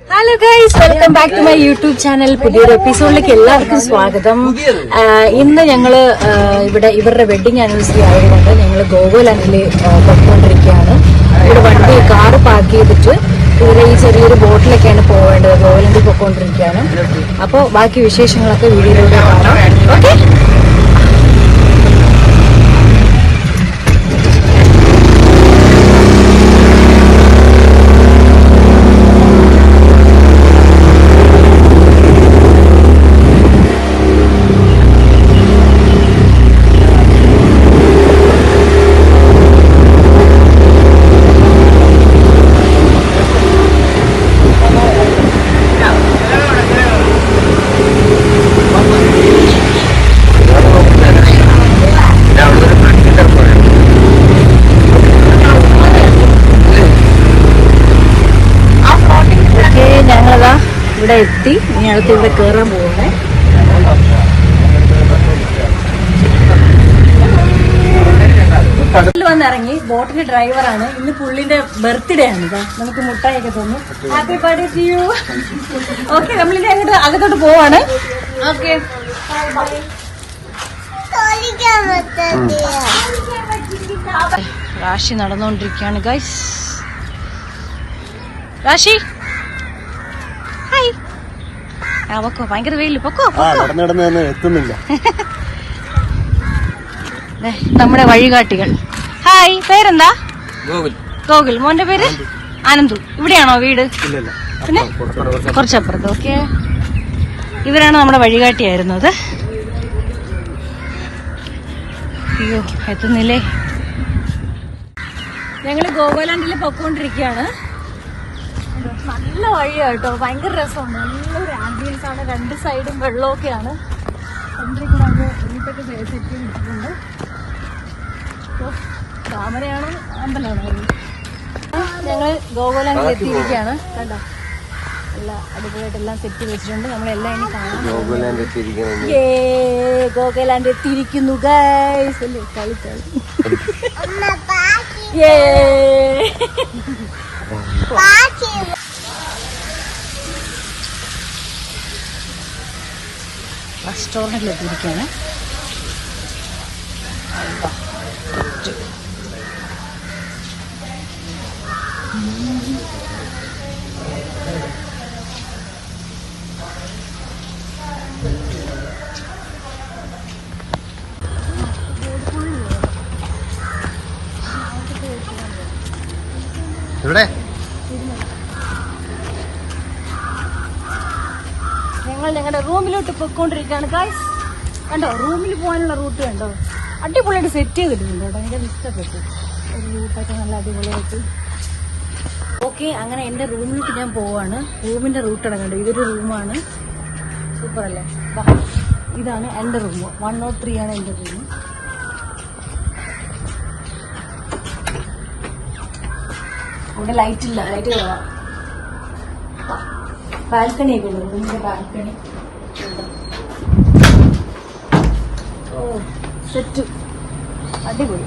Hello guys welcome back to my YouTube channel പുതിയൊരു എപ്പിസോഡിലേക്ക് എല്ലാവർക്കും സ്വാഗതം. ഇന്ന് ഞങ്ങൾ ഇവിടെ ഇവരുടെ വെഡിങ് ആനിവേഴ്സറി ആയതുകൊണ്ട് ഞങ്ങൾ ഗോകുലാൻഡിൽ പൊയ്ക്കൊണ്ടിരിക്കുകയാണ്. ഇവിടെ വണ്ടി കാർ പാർക്ക് ചെയ്തിട്ട് ഇവിടെ ഈ ചെറിയൊരു ബോട്ടിലൊക്കെയാണ് പോവേണ്ടത്. ഗോകുലാനിൽ പൊയ്ക്കൊണ്ടിരിക്കുകയാണ്. അപ്പോൾ ബാക്കി വിശേഷങ്ങളൊക്കെ വീഡിയോയിലൂടെ കാണാം. ഓക്കെ ഇവിടെ എത്തി. ഇനി അടുത്ത് ഇവിടെ കയറാൻ പോകണേ ബോട്ടിൽ വന്നിറങ്ങി. ബോട്ടിന്റെ ഡ്രൈവറാണ് ഇന്ന് പുള്ളിന്റെ ബർത്ത്ഡേ ആണ് ഇതാ നമുക്ക് മുട്ടായൊക്കെ തന്നു. Happy birthday to you okay നമ്മളിനി അങ്ങോട്ട് അകത്തോട്ട് പോവാണ്. ഓക്കെ രാശി നടന്നുകൊണ്ടിരിക്കുകയാണ് ഗൈസ് ആ പൊക്കോ ഭയങ്കര പൊക്കോ എത്തുന്നില്ല. നമ്മുടെ വഴികാട്ടികൾ. ഹായ് പേരെന്താ? ഗോകുൽ. ഗോകുൽ. മോന്റെ പേര്? ആനന്ദു. ഇവിടെയാണോ വീട്? പിന്നെ? കുറച്ചപ്പുറത്ത്. ഓക്കെ. ഇവരാണ് നമ്മുടെ വഴികാട്ടിയായിരുന്നത്. അയ്യോ എത്തുന്നില്ലേ? ഞങ്ങൾ ഗോകുലാൻഡിൽ പൊക്കോണ്ടിരിക്കുകയാണ്. നല്ല വഴിയാണ് കേട്ടോ ഭയങ്കര രസമാണ്. നല്ലൊരു ആംബിയൻസ് ആണ്. രണ്ട് സൈഡും വെള്ളമൊക്കെയാണ്. സെന്ററിൽ കൂടെ അങ്ങ് വീട്ടൊക്കെ സെറ്റ് ചെയ്തിട്ടുണ്ട്. അപ്പോൾ താമരയാണ് അമ്പലമാണ്. ഞങ്ങൾ ഗോകുലാൻഡിൽ എത്തിയിരിക്കുകയാണ്. കണ്ടോ? എല്ലാം അടിപൊളിയായിട്ട് എല്ലാം സെറ്റ് വെച്ചിട്ടുണ്ട്. നമ്മളെല്ലാം ഇനി കാണാം. ഏ ഗോകുലാൻഡ് എത്തിയിരിക്കുന്നു ഗൈസ് അല്ലേ? കളി കളി. ഏ റെസ്റ്റോറന്റിൽ എത്തിയിരിക്കുകയാണ് ഇവിടെ ഞങ്ങൾ റൂമിലോട്ട് പൊയ്ക്കൊണ്ടിരിക്കുകയാണ്. ഗൈസ് കണ്ടോ റൂമിൽ പോകാനുള്ള റൂട്ട് കണ്ടോ? അടിപൊളിയായിട്ട് സെറ്റ് ചെയ്തിട്ടുണ്ട് കേട്ടോ. എനിക്ക് ഇഷ്ടപ്പെട്ടു. ഒരു റൂട്ടൊക്കെ നല്ല അടിപൊളിയായിട്ട്. ഓക്കെ അങ്ങനെ എന്റെ റൂമിലേക്ക് ഞാൻ പോവാണ്. റൂമിന്റെ റൂട്ട് കണ്ടോ? ഇതൊരു റൂമാണ് സൂപ്പർ അല്ലേ. ഇതാണ് എന്റെ റൂം വൺ നോട്ട് ത്രീ ആണ് എന്റെ റൂം ഇവിടെ ലൈറ്റ് ഇല്ല. ലൈറ്റ് കുറവാണ് ബാൽക്കണി ഒക്കെ ഉള്ളു റൂമിന്റെ ബാൽക്കണി ഓ സെറ്റ്. അടിപൊളി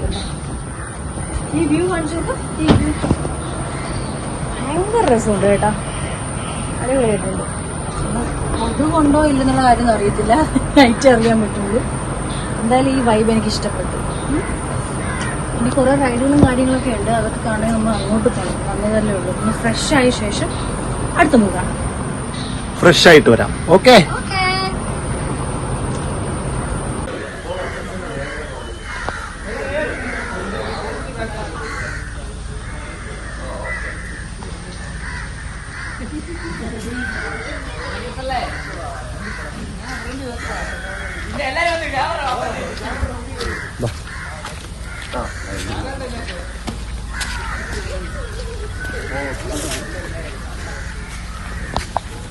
ഈ വ്യൂ കാണിച്ചത് ഈ വ്യൂ. ഭയങ്കര രസമുണ്ട് കേട്ടോ. അടിപൊളിയായിട്ടുണ്ട്. അതുകൊണ്ടോ ഇല്ലെന്നുള്ള കാര്യം അറിയത്തില്ല. നൈറ്റ് അറിയാൻ പറ്റുള്ളൂ. എന്തായാലും ഈ വൈബ് എനിക്ക് ഇഷ്ടപ്പെട്ടു. ഇനി കുറെ റൈഡുകളും കാര്യങ്ങളൊക്കെ ഉണ്ട്. അതൊക്കെ കാണാൻ നമ്മൾ അങ്ങോട്ട് പോകണം വന്നതല്ലേ ഉള്ളൂ. ഒന്ന് ഫ്രഷ് ആയ ശേഷം അടുത്ത നോക്കാം ഫ്രഷ് ആയിട്ട് വരാം. ഓക്കെ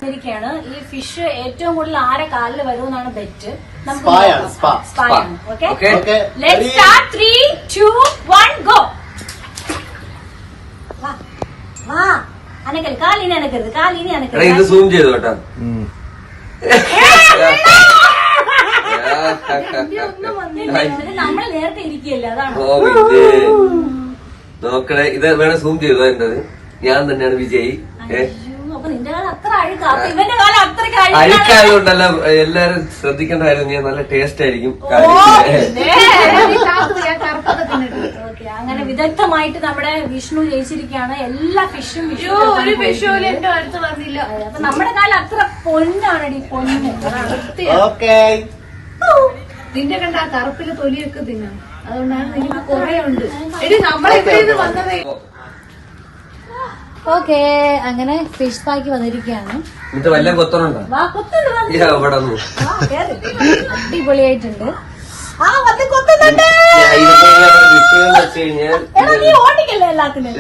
ഇരിക്കുകയാണ് ഈ ഫിഷ് ഏറ്റവും കൂടുതൽ ആരെ കാലിൽ വരുമെന്നാണ് ബെറ്റ് നമുക്ക്. Okay. Let start three two one go വാ വാ. അനക്കൽ കാലിനി അനക്കരുത് കാലിനി എടാ ഇത് അനക്കരുത് സൂം ചെയ്തു കേട്ടോ? ഇത് നേരത്തെ ഇരിക്കുകയല്ലേ അതാണ്? ഓ വിജയ്. നോക്കണേ ഇത് വേണം സൂം ചെയ്തോ എന്റത് ഞാൻ തന്നെയാണ് വിജയ്. ഏ? അയ്യോ അപ്പൊ നിന്റെ കാല അത്ര അഴുക്കാ. അപ്പൊ ഇവന്റെ കാലം അത്രയ്ക്ക് അഴുക്കാണ്. അഴുക്കായതുകൊണ്ടല്ല എല്ലാരും ശ്രദ്ധിക്കേണ്ട കാര്യം ഞാൻ നല്ല ടേസ്റ്റ് ആയിരിക്കും. അങ്ങനെ വിദഗ്ധമായിട്ട് നമ്മുടെ വിഷ്ണു ജയിച്ചിരിക്കുകയാണ്. എല്ലാ ഫിഷും വിഷ്ണു ഒരു വിഷുവിൽ എന്റെ അടുത്ത് വന്നില്ല. അപ്പൊ നമ്മുടെ കാലം അത്ര പൊന്നാണടി പൊന്ന്. നിന്റെ കണ്ട ആ കറുപ്പിലെ തൊലിയൊക്കെ തിന്നാം. അതുകൊണ്ടാണ് നിനക്ക് കുറെ ഉണ്ട്. എടി നമ്മളെ ഇവിടെ വന്നതേ. ഓക്കെ അങ്ങനെ ഫിഷ് പാക്ക് വന്നിരിക്കുകയാണ്. അടിപൊളിയായിട്ടുണ്ട്.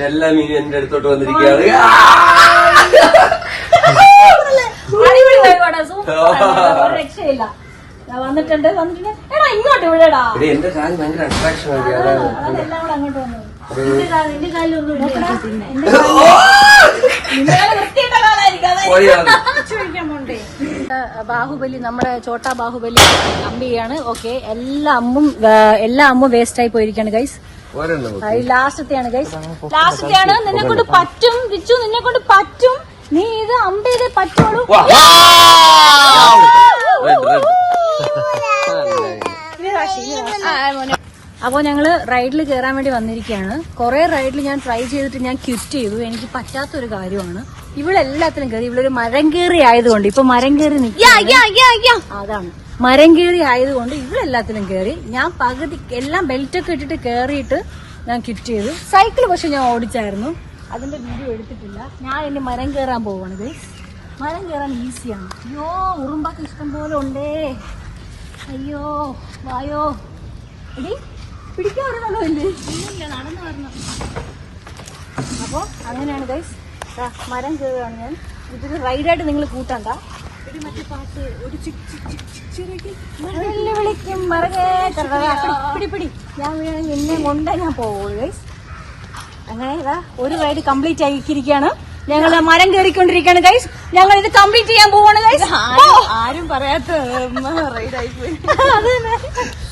എല്ലാ മീനും എന്റെ അടുത്തോട്ട് വന്നിരിക്കുകയാണ്. രക്ഷയില്ല. വന്നിട്ടുണ്ട് വന്നിട്ടുണ്ട്. എടാ ഇങ്ങോട്ട് വിടടാ. എന്റെ കാൽ ഭയങ്കര അട്രാക്ഷൻ അതെല്ലാം അങ്ങോട്ട് വന്നു. നിന്റെ കാലിലൊന്നും നിന്റെ കാൽ വൃത്തിയിട്ട കാലായിരിക്കും ചോദിക്കാൻ പോണ്ടേ. ബാഹുബലി നമ്മുടെ ചോട്ടാ ബാഹുബലി അമ്പിയാണ്. ഓക്കെ എല്ലാ അമ്മും എല്ലാ അമ്മും വേസ്റ്റ് ആയി പോയിരിക്കാണ് ഗൈസ് ലാസ്റ്റത്തെയാണ് ഗൈസ് ലാസ്റ്റത്തെയാണ് നിന്നെ കൊണ്ട് പറ്റും വിച്ചു നിന്നെ കൊണ്ട് പറ്റും. നീ ഇത് അമ്പ് ചെയ്തേ പറ്റുള്ളൂ. അപ്പോൾ ഞങ്ങൾ റൈഡിൽ കയറാൻ വേണ്ടി വന്നിരിക്കുകയാണ് കുറേ റൈഡിൽ ഞാൻ ട്രൈ ചെയ്തിട്ട് ഞാൻ ക്വിറ്റ് ചെയ്തു. എനിക്ക് പറ്റാത്തൊരു കാര്യമാണ്. ഇവളെല്ലാത്തിലും കയറി ഇവളൊരു മരം കയറി ആയതുകൊണ്ട് ഇപ്പൊ മരം കയറി അതാണ്. മരം കയറി ആയതുകൊണ്ട് ഇവളെല്ലാത്തിലും കയറി ഞാൻ പകുതി എല്ലാം ബെൽറ്റൊക്കെ ഇട്ടിട്ട് കയറിയിട്ട് ഞാൻ ക്വിറ്റ് ചെയ്തു. സൈക്കിൾ പക്ഷെ ഞാൻ ഓടിച്ചായിരുന്നു. അതിന്റെ വീഡിയോ എടുത്തിട്ടില്ല. ഞാൻ ഇനി മരം കയറാൻ പോവാണ് ഗൈസ് മരം കയറാൻ ഈസിയാണ് അയ്യോ ഉറുമ്പൊക്കെ ഇഷ്ടം പോലെ ഉണ്ടേ. അയ്യോ വായോ. എടി പിടിക്കാൻ ഒരു വെള്ളമില്ലേ നടന്നു വരണം. അപ്പോൾ അങ്ങനെയാണ് ഗൈസ് മരം കയറുകയാണ് ഞാൻ. ഇതൊരു റൈഡായിട്ട് നിങ്ങൾ കൂട്ടണ്ട മറ്റേ പാട്ട് ഒരു വിളിക്കും മറകേ. പിടി, പിടി. ഞാൻ വീണ നിന്നെ കൊണ്ടേ ഞാൻ പോകുള്ളൂ ഗൈസ് അങ്ങനെ ഇതാ ഒരു റൈഡ് കംപ്ലീറ്റ് ആക്കിയിരിക്കുകയാണ് ഞങ്ങൾ മരം കയറിക്കൊണ്ടിരിക്കുകയാണ് ഗൈസ് ഞങ്ങൾ ഇത് കംപ്ലീറ്റ് ചെയ്യാൻ പോവാണ് ഗൈസ് ആരും പറയാത്ത റൈഡായി പോയി.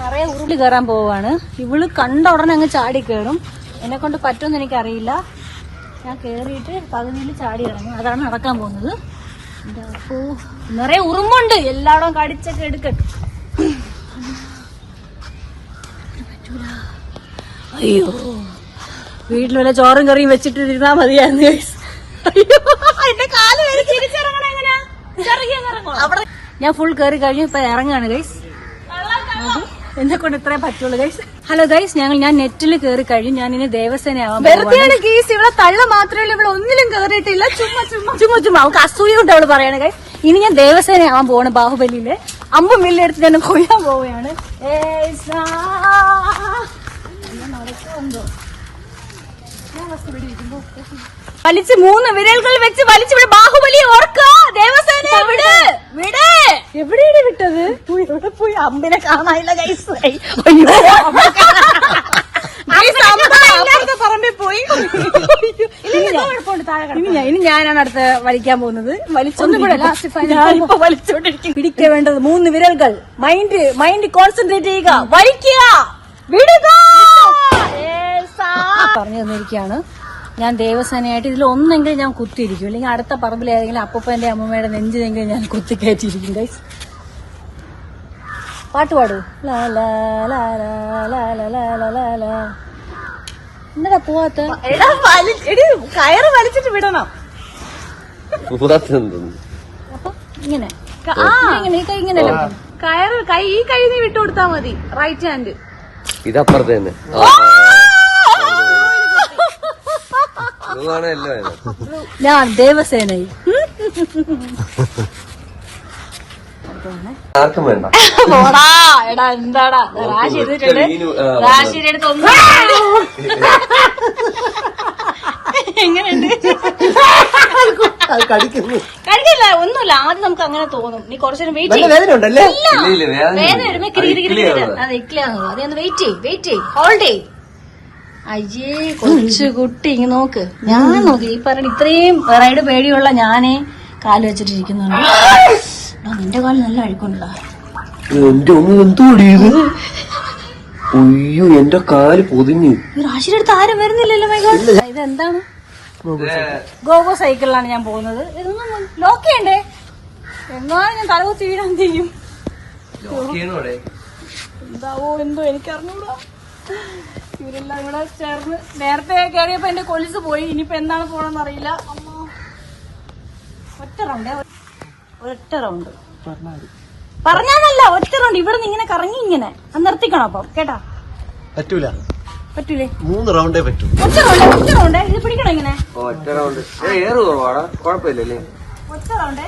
നിറയെ ഉരുളി കയറാൻ പോവാണ് ഇവൾ കണ്ട ഉടനെ അങ്ങ് ചാടി കയറും. എന്നെ കൊണ്ട് പറ്റുമെന്ന് എനിക്കറിയില്ല. ഞാൻ കേറിയിട്ട് പകുതിയിൽ ചാടി ഇറങ്ങും. അതാണ് നടക്കാൻ പോകുന്നത്. ഇതാ, അപ്പോ നിറയെ ഉറുമ്പുണ്ട്. എല്ലായിടവും കടിച്ചൊക്കെ എടുക്കട്ടെ. അയ്യോ. വീട്ടിൽ വല്ല ചോറും കറിയും വെച്ചിട്ട് ഇരുന്നാ മതിയായിരുന്നു എന്റെ കാൽ തിരിച്ചിറങ്ങണം എങ്ങനെയാ? ഞാൻ ഫുൾ കയറി കഴിഞ്ഞു ഇപ്പൊ ഇറങ്ങാണ് ഗൈസ് എന്നെ കൊണ്ട് ഇത്രേ പറ്റുള്ളൂ ഗൈസ് ഹലോ ഗൈസ് ഞങ്ങൾ ഞാൻ നെറ്റിൽ കയറി കഴിഞ്ഞു ഞാൻ ഇനി ദേവസേന ആവാം ഗീസ് ഇവിടെ തള്ള മാത്രമല്ല ഇവിടെ ഒന്നിലും കയറിയിട്ടില്ല ചുമ്മാ ചുമ്മാ. ചുമ്മാ ചുമ്മാ. അവൾക്ക് അസൂയ കൊണ്ട് അവൾ പറയാണ് ഗൈസ് ഇനി ഞാൻ ദേവസേന ആവാൻ പോവാണ് ബാഹുബലിയിൽ. അമ്പും വില്ലെടുത്ത് ഞാൻ കൊയ്യാൻ പോവുകയാണ്. നടക്കുന്നുണ്ടോ? ഞാൻ വസ്തു ഇവിടെ ഇരിക്കുമ്പോ വലിച്ച് മൂന്ന് വിരലുകൾ വെച്ച് വലിച്ച് ഇവിടെ ബാഹുബലി ഓർക്കാ. ദേവസേന വിട്. വിട് എവിടെയാണ് വിട്ടത്? പോയി പോയി. അമ്പിനെ കാണാനില്ല ഗൈസ് അയ്യോ. പറമ്പിൽ പോയി. ഇനി ഞാൻ ഇനി ഞാനാണ് അടുത്ത് വലിക്കാൻ പോകുന്നത്. വലിച്ചോണ്ടിരിക്കും വലിച്ചോണ്ടിരിക്കും പിടിക്ക വേണ്ടത് മൂന്ന് വിരലുകൾ. മൈൻഡ് മൈൻഡ് കോൺസെൻട്രേറ്റ് ചെയ്യുക. വലിക്കുക. വിടുക. പറഞ്ഞു തന്നിരിക്കുകയാണ്. ഞാൻ ദേവസേനയായിട്ട് ഇതിൽ ഒന്നെങ്കിലും ഞാൻ കുത്തിയിരിക്കും. അല്ലെങ്കിൽ അടുത്ത പറമ്പിൽ ഏതെങ്കിലും അപ്പൂപ്പന്റെ അമ്മമ്മയുടെ നെഞ്ചിനെങ്കിലും ഞാൻ കുത്തി കയറ്റിയിരിക്കും ഗൈസ് പാട്ട് പാടൂ. എന്നിട്ട് പോവാത്ത? കയറ് വലിച്ചിട്ട് വിടണം. ഇങ്ങനെ. ഇങ്ങനെ ഈ കൈ ഇങ്ങനെയല്ല കയറ് കൈ ഈ കൈ നീ വിട്ടു കൊടുത്താ മതി. റൈറ്റ് ഹാൻഡ് ഇതപ്പുറത്ത് ഞാൻ ദേവസേനയിൽ. ആർക്കും വേണ്ട. പോടാ എടാ എന്താടാ? റാഷി ചെയ്തിട്ടുണ്ട് റാഷി എങ്ങനെയുണ്ട്? അത് കടിക്കുന്നു. കടിക്കില്ല ഒന്നുമില്ല. ആദ്യം നമുക്ക് അങ്ങനെ തോന്നും. നീ കുറച്ചു വെയിറ്റ് ചെയ്യും. വേദന. വരുമ്പോ അത് കിരി കിരി. അത്. അതെ ഒന്ന് വെയിറ്റ് ചെയ്യ് വെയിറ്റ് ചെയ്യ്. ഹോൾഡ് ചെയ്യ്. അയ്യേ കൊച്ചു കുട്ടി ഇങ്ങ് നോക്ക്. ഞാൻ നോക്കി ഈ പറഞ്ഞ ഇത്രയും റൈഡ് പേടിയുള്ള ഞാനേ കാൽ വെച്ചിട്ടിരിക്കുന്നുണ്ട്. നിന്റെ കാൽ നല്ല അഴുക്കുണ്ടോ എന്റെ അയ്യോ എന്റെ കാൽ പൊതിഞ്ഞു. ഈ റാഷിയുടെ അടുത്ത് ആരും വരുന്നില്ലല്ലോ ഇതെന്താണ് ഗോഗോ സൈക്കിളിലാണ് ഞാൻ പോകുന്നത്. ഇതൊന്നും ലോക്ക് ചെയ്യണ്ടേ? എന്നാണ് ഞാൻ തലകുത്തി വീഴാൻ ചെയ്യും. എന്താവോ എന്തോ എനിക്കറിഞ്ഞൂടാ. ഇവരെല്ലാം ഇവിടെ ചേർന്ന് നേരത്തെ കയറിയപ്പോ എന്റെ കൊലിസ് പോയി. ഇനിയിപ്പോ എന്താണ് പോണെന്ന് അറിയില്ല. അമ്മ ഒറ്റ റൗണ്ടേ ഒറ്റ റൗണ്ട് പറഞ്ഞാന്നല്ല ഒറ്റ റൗണ്ട് ഇവിടെ നിന്ന് ഇങ്ങനെ കറങ്ങി ഇങ്ങനെ. അത് നിർത്തിക്കണം അപ്പൊ കേട്ടാ? പറ്റൂല. പറ്റൂലേ? മൂന്ന് റൗണ്ടേ പറ്റൂ. ഒറ്റ റൗണ്ട് ഒറ്റ റൗണ്ടേ ഇത് പിടിക്കണം ഇങ്ങനെ? ഒറ്റ റൗണ്ട് ഏറ് കുറവാടാ. കുഴപ്പമില്ലല്ലേ? ഒറ്റ റൗണ്ടേ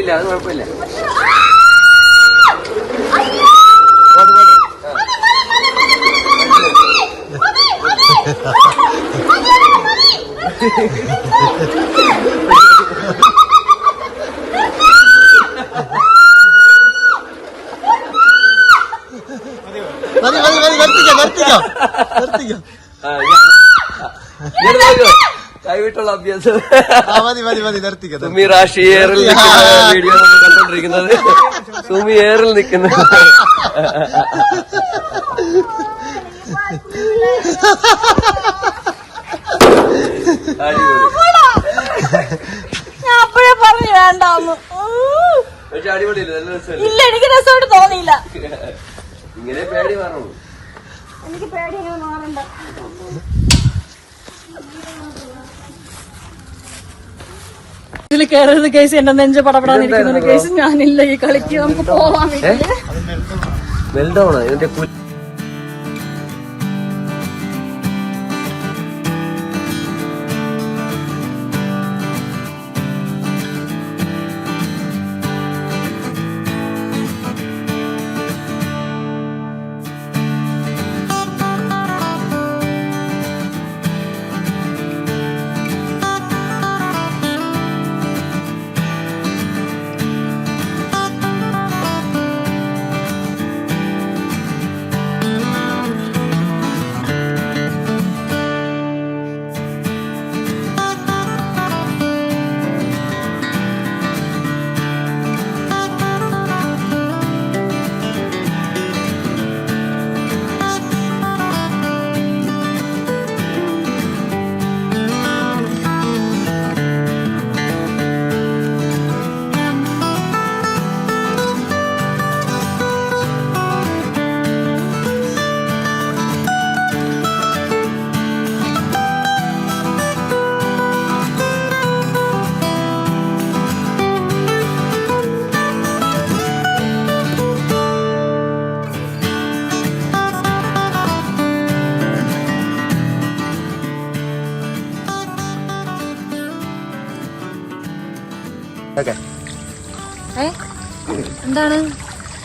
ഇല്ല അത് കുഴപ്പമില്ല. മതി മതി മതി നിർത്തിക്കോ നിർത്തിക്കോ നിർത്തിക്കോ. കൈവിട്ടുള്ള അഭ്യാസം. മതി മതി മതി നിർത്തിക്കോ സുമി റാഷി എയറിൽ നിൽക്കുന്ന വീഡിയോ നമ്മൾ കണ്ടോണ്ടിരിക്കുന്നത്. സുമി എയറിൽ നിൽക്കുന്ന ഞാൻ അപ്പോഴേ പറഞ്ഞു വേണ്ടാന്ന് പക്ഷെ അടിപൊളിയില്ല? നല്ല രസമല്ലേ? ഇല്ല എനിക്ക് രസമായിട്ട് തോന്നിയില്ല. ഇങ്ങനെ പേടി മാറുള്ളൂ എനിക്ക് പേടി ഇങ്ങനെ മാറണ്ട. ഇതിൽ കയറരുത് കേസ് എന്റെ നെഞ്ച് പടപടാതിരിക്കുന്ന കേസ് ഞാനില്ല. ഈ കളിക്ക് നമുക്ക് പോവാൻ വേണ്ടി മെൽഡൗണാ ഇതിന്റെ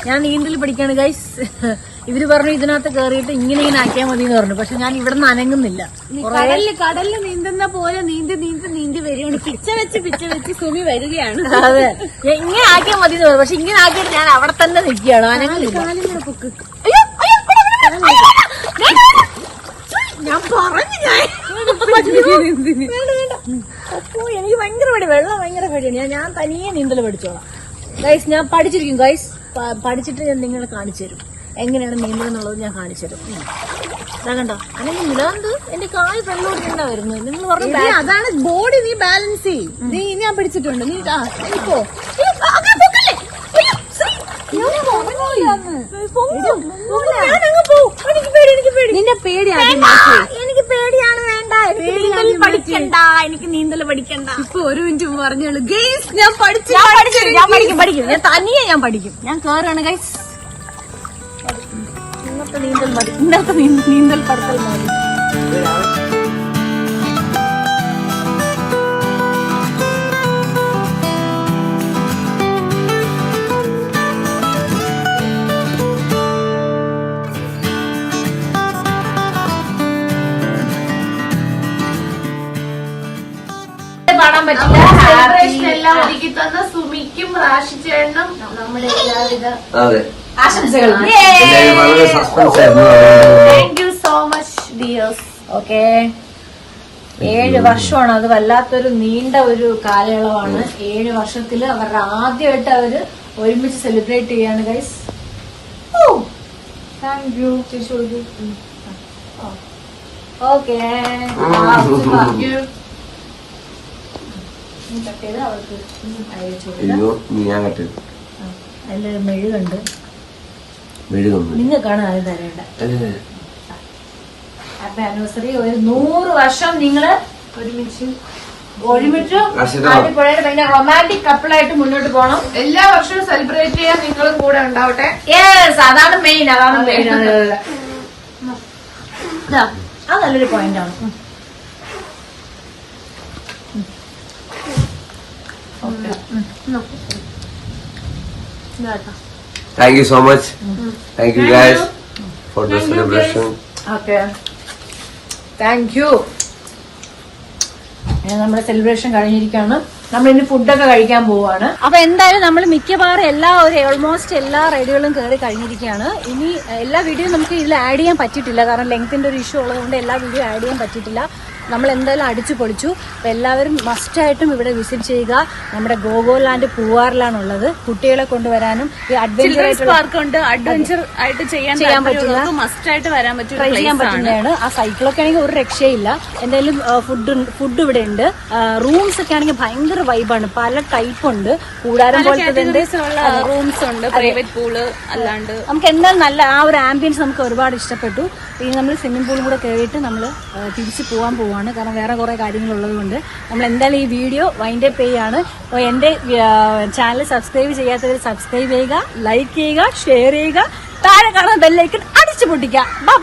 ഞാൻ നീന്തൽ പഠിക്കാണ് ഗൈസ് ഇവർ പറഞ്ഞു ഇതിനകത്ത് കേറിയിട്ട് ഇങ്ങനെ ഇങ്ങനെ ആക്കിയാൽ മതി എന്ന് പറഞ്ഞു. പക്ഷെ ഞാൻ ഇവിടെ നിന്ന് അനങ്ങുന്നില്ല കടലിൽ കടലിൽ നീന്തുന്ന പോലെ നീന്തി നീന്തി നീന്തി വരികയാണ്. പിച്ച വെച്ച് പിച്ച വെച്ച് സുമി വരികയാണ്. അതെ. ഇങ്ങനെ ആക്കിയാൽ മതി എന്ന് പറഞ്ഞു. പക്ഷെ ഇങ്ങനെ ആക്കിയിട്ട് ഞാൻ അവിടെ തന്നെ നിൽക്കുകയാണ്. അനങ്ങുന്നില്ല. ഞാൻ പറഞ്ഞു ഞാൻ. എനിക്ക് ഭയങ്കര പേടി. വെള്ളം ഭയങ്കര പേടിയാണ്. ഞാൻ ഞാൻ തനിയെ നീന്തൽ പഠിച്ചോളാം. ഗൈസ് ഞാൻ പഠിച്ചിരിക്കും ഗൈസ് പഠിച്ചിട്ട് ഞാൻ നിങ്ങളെ കാണിച്ചു തരും എങ്ങനെയാണ് നീന്തൽ എന്നുള്ളത് ഞാൻ കാണിച്ചു തരും കണ്ടോ അല്ലെങ്കിൽ നിലാന്ത് എന്റെ കാൽ വെള്ളോട്ടിണ്ടാ വരുന്നത് നിങ്ങൾ പറഞ്ഞു അതാണ് ബോഡി നീ ബാലൻസ് ചെയ്യും നീ ഞാൻ പിടിച്ചിട്ടുണ്ട് നീ ആ നീ പോ അയ്യോ, അങ്ങനെ പൊക്കല്ലേ? അയ്യോ, ശ്രീ. ഞാൻ പൊങ്ങൂലാന്ന്. പൊങ്ങും. പൊങ്ങും. ഞാനങ്ങ് പോവും. എനിക്ക് പേടി എനിക്ക് പേടി നിന്റെ പേടി ആദ്യം വേണ്ട. മാറ്റി. എനിക്ക് പേടിയാണ് വേണ്ട എനിക്ക് പേടി നീന്തൽ പഠിക്കണ്ട എനിക്ക് നീന്തൽ പഠിക്കണ്ട. ഇപ്പൊ ഒരു മിനിറ്റ് പറഞ്ഞോളൂ. ഗെയ്സ് ഞാൻ പഠിച്ചു ഞാൻ പഠിച്ചു ഞാൻ പഠിക്കും പഠിക്കും. ഞാൻ തനിയെ ഞാൻ പഠിക്കും. ഞാൻ കേറാണ് ഗൈസ് ഇന്നത്തെ നീന്തൽ മതി ഇന്നത്തെ നീന്തൽ പഠിത്തൽ മതി പറ്റില്ല. സെലിബ്രേഷൻ എല്ലാം ഒരുക്കി തന്ന സുമിക്കും നമ്മുടെ എല്ലാവിധ അതെ. വളരെ സസ്പെൻസ് ആയിരുന്നു. Thank you so much dears okay ഏഴ് വർഷമാണ്. അത് വല്ലാത്തൊരു നീണ്ട ഒരു കാലയളവാണ്. ഏഴ് വർഷത്തിൽ അവരുടെ ആദ്യമായിട്ട് അവർ ഒരുമിച്ച് സെലിബ്രേറ്റ് ചെയ്യാണ് ഗൈസ് താങ്ക് യു ചേച്ചി കൊടുക്കൂ ഓക്കെ കട്ട് ചെയ്ത് അവർക്ക് അയച്ചു അയ്യോ നീ ഞാൻ കട്ട് അതിൽ മെഴുകുണ്ട്. മെഴുകുന്നു നിങ്ങൾക്കാണ് അത് തരേണ്ട. Happy anniversary. ഒരു നൂറ് വർഷം നിങ്ങൾ ഒരുമിച്ച് ഭയങ്കര റൊമാന്റിക് കപ്പിളായിട്ട് മുന്നോട്ട് പോകണം. എല്ലാ വർഷവും സെലിബ്രേറ്റ് ചെയ്യാൻ നിങ്ങളും കൂടെ ഉണ്ടാവട്ടെ. യെസ് അതാണ് മെയിൻ അതാണ് മെയിൻ അത് നല്ലൊരു പോയിന്റ് ആണ്. Thank you so much thank you guys for the celebration okay thank you നമ്മുടെ സെലിബ്രേഷൻ കഴിഞ്ഞിരിക്കുകയാണ്. നമ്മൾ ഇനി ഫുഡൊക്കെ കഴിക്കാൻ പോവാണ് അപ്പൊ എന്തായാലും നമ്മൾ മിക്കവാറും എല്ലാ ഒരു ഓൾമോസ്റ്റ് എല്ലാ റൈഡുകളും കയറി കഴിഞ്ഞിരിക്കുകയാണ്. ഇനി എല്ലാ വീഡിയോയും നമുക്ക് ഇതിൽ ആഡ് ചെയ്യാൻ പറ്റിയിട്ടില്ല. കാരണം ലെങ്ത്തിന്റെ ഒരു ഇഷ്യൂ ഉള്ളതുകൊണ്ട് എല്ലാ വീഡിയോ ആഡ് ചെയ്യാൻ പറ്റിയിട്ടില്ല. നമ്മൾ എന്തായാലും അടിച്ചു പൊളിച്ചു. അപ്പോൾ എല്ലാവരും മസ്റ്റായിട്ടും ഇവിടെ വിസിറ്റ് ചെയ്യുക. നമ്മുടെ ഗോഗോ ഗോഗോലാൻഡ് പൂവാറിലാണുള്ളത്. കുട്ടികളെ കൊണ്ടുവരാനും ഈ അഡ്വഞ്ചർ പാർക്കുണ്ട് ആയിട്ടുള്ള അഡ്വഞ്ചർ ആയിട്ട് ചെയ്യാൻ ചെയ്യാൻ പറ്റില്ല. മസ്റ്റ് ആയിട്ട് വരാൻ പറ്റും ട്രൈ ചെയ്യാൻ പറ്റുന്നതാണ്. ആ സൈക്കിളൊക്കെ ആണെങ്കിൽ ഒരു രക്ഷയില്ല. എന്തായാലും ഫുഡ് ഫുഡ് ഇവിടെ ഉണ്ട്. റൂംസ് ഒക്കെ ആണെങ്കിൽ ഭയങ്കര വൈബാണ് പല ടൈപ്പ് ഉണ്ട്. കൂടാരം പോലത്തെ ഉണ്ട്. റൂംസ് ഉണ്ട്. പ്രൈവറ്റ് പൂൾ അല്ലാണ്ട്. നമുക്ക് എന്തായാലും നല്ല ആ ഒരു ആംബിയൻസ് നമുക്ക് ഒരുപാട് ഇഷ്ടപ്പെട്ടു. ഇനി നമ്മൾ സ്വിമ്മിംഗ് പൂളും കൂടെ കയറിയിട്ട് നമ്മൾ തിരിച്ച് പോകാൻ പോവാണ് കാരണം വേറെ കുറേ കാര്യങ്ങളുള്ളത് കൊണ്ട് നമ്മൾ എന്തായാലും ഈ വീഡിയോ വൈൻഡ് അപ്പ് ചെയ്യാണ്. അപ്പോൾ എന്റെ ചാനൽ സബ്സ്ക്രൈബ് ചെയ്യാത്തവർ സബ്സ്ക്രൈബ് ചെയ്യുക ലൈക്ക് ചെയ്യുക ഷെയർ ചെയ്യുക താഴെ കാണുന്ന ബെല്ലൈക്കൺ അടിച്ചു പൊട്ടിക്കുക. ബൈ